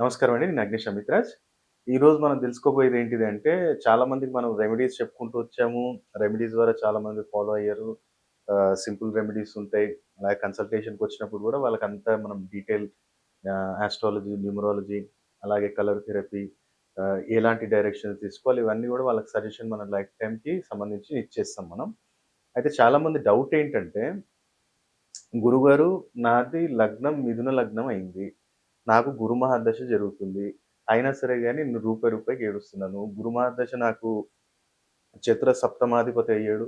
నమస్కారం అండి. నేను అగ్నిష్ అమిత్రాజ్. ఈరోజు మనం తెలుసుకోబోయేది ఏంటిది అంటే చాలామందికి మనం రెమెడీస్ చెప్పుకుంటూ వచ్చాము. రెమెడీస్ ద్వారా చాలామంది ఫాలో అయ్యారు. సింపుల్ రెమెడీస్ ఉంటాయి. అలాగే కన్సల్టేషన్కి వచ్చినప్పుడు కూడా వాళ్ళకి అంతా మనం డీటెయిల్ ఆస్ట్రాలజీ న్యూమరాలజీ అలాగే కలర్ థెరపీ ఎలాంటి డైరెక్షన్ తీసుకోవాలి ఇవన్నీ కూడా వాళ్ళకి సజెషన్ మన లైఫ్ టైంకి సంబంధించి ఇచ్చేస్తాం మనం. అయితే చాలామంది డౌట్ ఏంటంటే గురుగారు నాది లగ్నం మిథున లగ్నం అయింది. నాకు గురు మహాదశ జరుగుతుంది. అయినా సరే కానీ నేను రూపాయి రూపాయికి ఏడుస్తున్నాను. గురు మహాదశ నాకు చతుర సప్తమాధిపతి అయ్యాడు.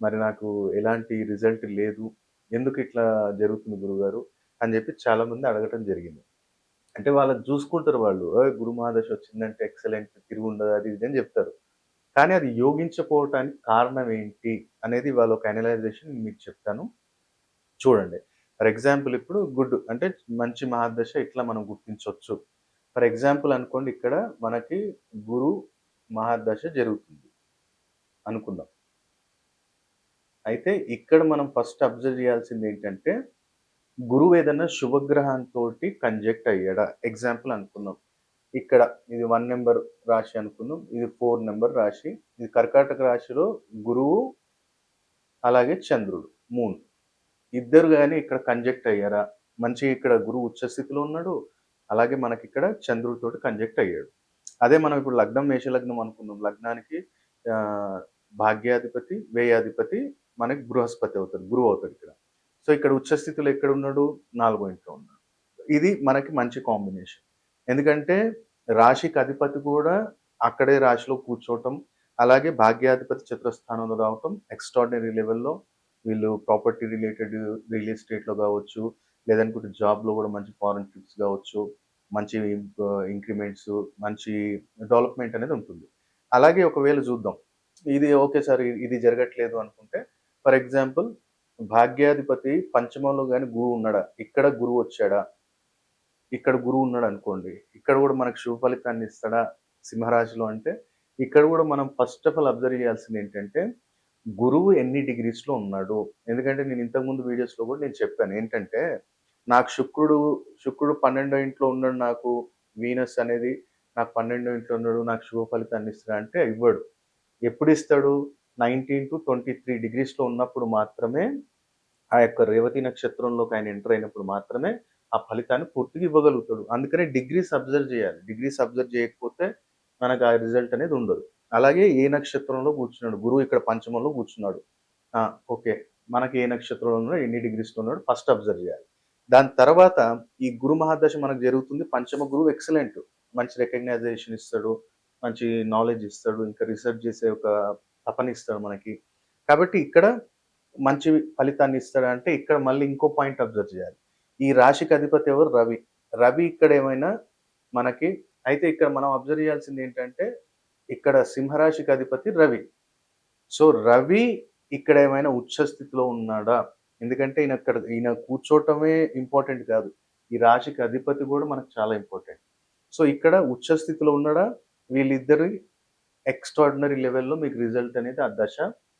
మరి నాకు ఎలాంటి రిజల్ట్ లేదు. ఎందుకు ఇట్లా జరుగుతుంది గురుగారు? అని చెప్పి చాలా మంది అడగటం జరిగింది. అంటే వాళ్ళు చూసుకుంటారు వాళ్ళు. గురు మహాదశ వచ్చిందంటే ఎక్సలెంట్ తిరిగి ఉండదు అది ఇది అని చెప్తారు. కానీ అది యోగించకపోవటానికి కారణం ఏంటి అనేది వాళ్ళ ఒక అనలైజేషన్ మీకు చెప్తాను. చూడండి. ఫర్ ఎగ్జాంపుల్ ఇప్పుడు గుడ్ అంటే మంచి మహాదశ ఇట్లా మనం గుర్తించవచ్చు ఫర్ ఎగ్జాంపుల్ అనుకోండి ఇక్కడ మనకి గురు మహాదశ జరుగుతుంది అనుకుందాం. అయితే ఇక్కడ మనం ఫస్ట్ అబ్జర్వ్ చేయాల్సింది ఏంటంటే గురువు ఏదైనా శుభగ్రహంతో కంజెక్ట్ అయ్యాడా? ఎగ్జాంపుల్ అనుకుందాం. ఇక్కడ ఇది వన్ నెంబర్ రాశి అనుకుందాం. ఇది ఫోర్ నెంబర్ రాశి. ఇది కర్కాటక రాశిలో గురువు అలాగే చంద్రుడు మూన్. ఇద్దరు కానీ ఇక్కడ కంజెక్ట్ అయ్యారా? మంచి ఇక్కడ గురువు ఉచ్చస్థితిలో ఉన్నాడు. అలాగే మనకి ఇక్కడ చంద్రుడితోటి కంజెక్ట్ అయ్యాడు. అదే మనం ఇప్పుడు లగ్నం మేషలగ్నం అనుకుందాం. లగ్నానికి భాగ్యాధిపతి వ్యయాధిపతి మనకి బృహస్పతి అవుతాడు గురువు అవుతాడు ఇక్కడ. సో ఇక్కడ ఉచ్చస్థితిలో ఎక్కడ ఉన్నాడు? నాలుగో ఇంట్లో ఉన్నాడు. ఇది మనకి మంచి కాంబినేషన్ ఎందుకంటే రాశికి అధిపతి కూడా అక్కడే రాశిలో కూర్చోవటం అలాగే భాగ్యాధిపతి చతురస్థానంలో రావటం ఎక్స్ట్రాడినరీ లెవెల్లో వీళ్ళు ప్రాపర్టీ రిలేటెడ్ రియల్ ఎస్టేట్లో కావచ్చు లేదనుకుంటే జాబ్లో కూడా మంచి ఫారెన్ ట్రిప్స్ కావచ్చు మంచి ఇంక్రిమెంట్స్ మంచి డెవలప్మెంట్ అనేది ఉంటుంది. అలాగే ఒకవేళ చూద్దాం. ఇది ఓకే సార్ ఇది జరగట్లేదు అనుకుంటే ఫర్ ఎగ్జాంపుల్ భాగ్యాధిపతి పంచమంలో కానీ గురువు ఉన్నాడా? ఇక్కడ గురువు వచ్చాడా? ఇక్కడ గురువు ఉన్నాడు అనుకోండి ఇక్కడ కూడా మనకు శుభ ఫలితాన్ని ఇస్తాడా సింహరాశిలో అంటే ఇక్కడ కూడా మనం ఫస్ట్ ఆఫ్ ఆల్ అబ్జర్వ్ చేయాల్సింది ఏంటంటే గురువు ఎన్ని డిగ్రీస్లో ఉన్నాడు? ఎందుకంటే నేను ఇంతకుముందు వీడియోస్లో కూడా నేను చెప్పాను. ఏంటంటే నాకు శుక్రుడు శుక్రుడు పన్నెండో ఇంట్లో ఉన్నాడు నాకు వీనస్ అనేది నాకు పన్నెండో ఇంట్లో ఉన్నాడు నాకు శుభ ఫలితాన్ని ఇస్తాడు అంటే ఇవ్వడు. ఎప్పుడు ఇస్తాడు? నైన్టీన్ టు ట్వంటీ త్రీ డిగ్రీస్లో ఉన్నప్పుడు మాత్రమే ఆ యొక్క రేవతి నక్షత్రంలోకి ఆయన ఎంటర్ అయినప్పుడు మాత్రమే ఆ ఫలితాన్ని పూర్తిగా ఇవ్వగలుగుతాడు. అందుకనే డిగ్రీస్ అబ్జర్వ్ చేయాలి. డిగ్రీస్ అబ్జర్వ్ చేయకపోతే మనకు ఆ రిజల్ట్ అనేది ఉండదు. అలాగే ఏ నక్షత్రంలో కూర్చున్నాడు? గురువు ఇక్కడ పంచమంలో కూర్చున్నాడు. ఓకే. మనకి ఏ నక్షత్రంలో ఉన్నాడు ఎన్ని డిగ్రీస్లో ఉన్నాడు ఫస్ట్ అబ్జర్వ్ చేయాలి. దాని తర్వాత ఈ గురు మహాదశ మనకు జరుగుతుంది. పంచమ గురువు ఎక్సలెంట్ మంచి రికగ్నైజేషన్ ఇస్తాడు. మంచి నాలెడ్జ్ ఇస్తాడు. ఇంకా రీసెర్చ్ చేసే ఒక తపని ఇస్తాడు మనకి. కాబట్టి ఇక్కడ మంచి ఫలితాన్ని ఇస్తాడు అంటే ఇక్కడ మళ్ళీ ఇంకో పాయింట్ అబ్జర్వ్ చేయాలి. ఈ రాశికి అధిపతి ఎవరు? రవి. రవి ఇక్కడ ఏమైనా మనకి అయితే ఇక్కడ మనం అబ్జర్వ్ చేయాల్సింది ఏంటంటే ఇక్కడ సింహరాశికి అధిపతి రవి. సో రవి ఇక్కడ ఏమైనా ఉచ్చ స్థితిలో ఉన్నాడా? ఎందుకంటే ఈయన అక్కడ ఈయన కూర్చోవటమే ఇంపార్టెంట్ కాదు. ఈ రాశికి అధిపతి కూడా మనకు చాలా ఇంపార్టెంట్. సో ఇక్కడ ఉచ్చ స్థితిలో ఉన్నాడా? వీళ్ళిద్దరి ఎక్స్ట్రాడినరీ లెవెల్లో మీకు రిజల్ట్ అనేది ఆ దశ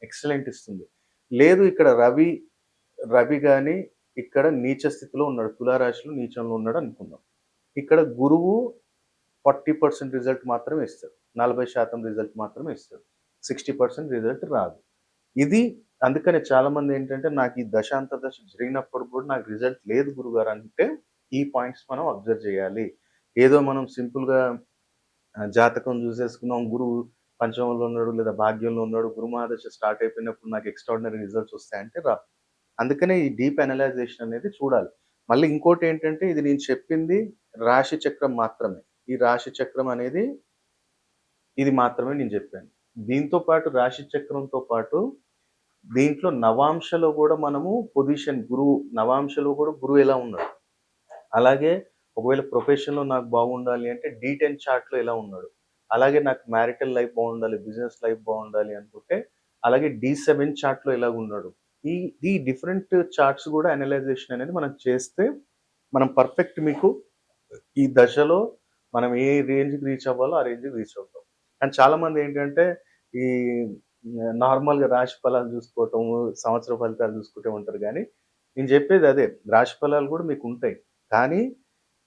ఎక్సలెంట్ ఇస్తుంది. లేదు ఇక్కడ రవి రవి కానీ ఇక్కడ నీచ స్థితిలో ఉన్నాడు. తులారాశిలో నీచంలో ఉన్నాడు అనుకుందాం. ఇక్కడ గురువు ఫార్టీ పర్సెంట్ రిజల్ట్ మాత్రమే ఇస్తాడు నలభై శాతం రిజల్ట్ మాత్రమే ఇస్తాడు సిక్స్టీ పర్సెంట్ రిజల్ట్ రాదు. ఇది అందుకనే చాలామంది ఏంటంటే నాకు ఈ దశాంత దశ జరిగినప్పుడు కూడా నాకు రిజల్ట్ లేదు గురుగారు అంటే ఈ పాయింట్స్ మనం అబ్జర్వ్ చేయాలి. ఏదో మనం సింపుల్గా జాతకం చూసేసుకున్నాం గురువు పంచమంలో ఉన్నాడు లేదా భాగ్యంలో ఉన్నాడు గురుమహాదశ స్టార్ట్ అయిపోయినప్పుడు నాకు ఎక్స్ట్రాడినరీ రిజల్ట్స్ వస్తాయంటే రా అందుకనే ఈ డీప్ అనలైజేషన్ అనేది చూడాలి. మళ్ళీ ఇంకోటి ఏంటంటే ఇది నేను చెప్పింది రాశి చక్రం మాత్రమే. ఈ రాశి చక్రం అనేది ఇది మాత్రమే నేను చెప్పాను. దీంతో పాటు రాశి చక్రంతో పాటు దీంట్లో నవాంశలో కూడా మనము పొజిషన్ గురువు నవాంశలో కూడా గురువు ఎలా ఉన్నాడు? అలాగే ఒకవేళ ప్రొఫెషన్లో నాకు బాగుండాలి అంటే డీ టెన్ చార్ట్లో ఎలా ఉన్నాడు? అలాగే నాకు మ్యారిటల్ లైఫ్ బాగుండాలి బిజినెస్ లైఫ్ బాగుండాలి అనుకుంటే అలాగే డి సెవెన్ చార్ట్లో ఎలా ఉన్నాడు? ఈ ఈ డిఫరెంట్ చార్ట్స్ కూడా అనలైజేషన్ అనేది మనం చేస్తే మనం పర్ఫెక్ట్ మీకు ఈ దశలో మనం ఏ రేంజ్కి రీచ్ అవ్వాలో ఆ రేంజ్కి రీచ్ అవుతాం. కానీ చాలామంది ఏంటంటే ఈ నార్మల్గా రాశి ఫలాలు చూసుకోవటం సంవత్సర ఫలితాలు చూసుకుంటూ ఉంటారు కానీ నేను చెప్పేది అదే రాశి ఫలాలు కూడా మీకు ఉంటాయి. కానీ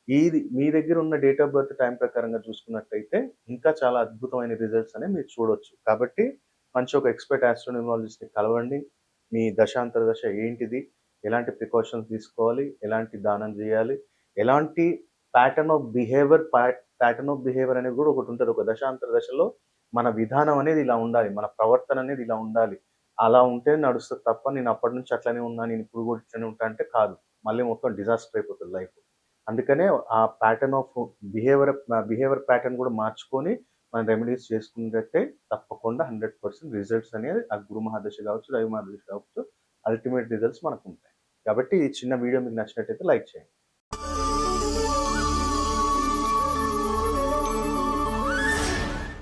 ఇది మీ దగ్గర ఉన్న డేట్ ఆఫ్ బర్త్ టైం ప్రకారంగా చూసుకున్నట్టయితే ఇంకా చాలా అద్భుతమైన రిజల్ట్స్ అనేవి మీరు చూడొచ్చు. కాబట్టి మంచి ఒక ఎక్స్పర్ట్ ఆస్ట్రోన్యూమాలజిస్ట్ని కలవండి. మీ దశాంతర దశ ఏంటిది? ఎలాంటి ప్రికాషన్స్ తీసుకోవాలి? ఎలాంటి దానం చేయాలి? ఎలాంటి pattern of behaviour pattern of behaviour అనేది కూడా ఒకటి ఉంటుంది. ఒక దశాంతర దశలో మన విధానం అనేది ఇలా ఉండాలి. మన ప్రవర్తన అనేది ఇలా ఉండాలి. అలా ఉంటే నడుస్తుంది తప్ప నేను అప్పటి నుంచి అట్లనే ఉన్నా నేను ఇప్పుడు కూడా ఇట్లనే ఉంటా అంటే కాదు. మళ్ళీ మొత్తం డిజాస్టర్ అయిపోతుంది లైఫ్ అందుకనే ఆ pattern of behaviour behaviour pattern కూడా మార్చుకొని మనం రెమెడీస్ చేసుకున్నట్టే తప్పకుండా హండ్రెడ్ పర్సెంట్ రిజల్ట్స్ అనేది ఆ గురు మహాదశ కావచ్చు రవి మహాదశ కావచ్చు అల్టిమేట్ రిజల్ట్స్ మనకు ఉంటాయి. కాబట్టి ఈ చిన్న వీడియో మీకు నచ్చినట్టయితే లైక్ చేయండి.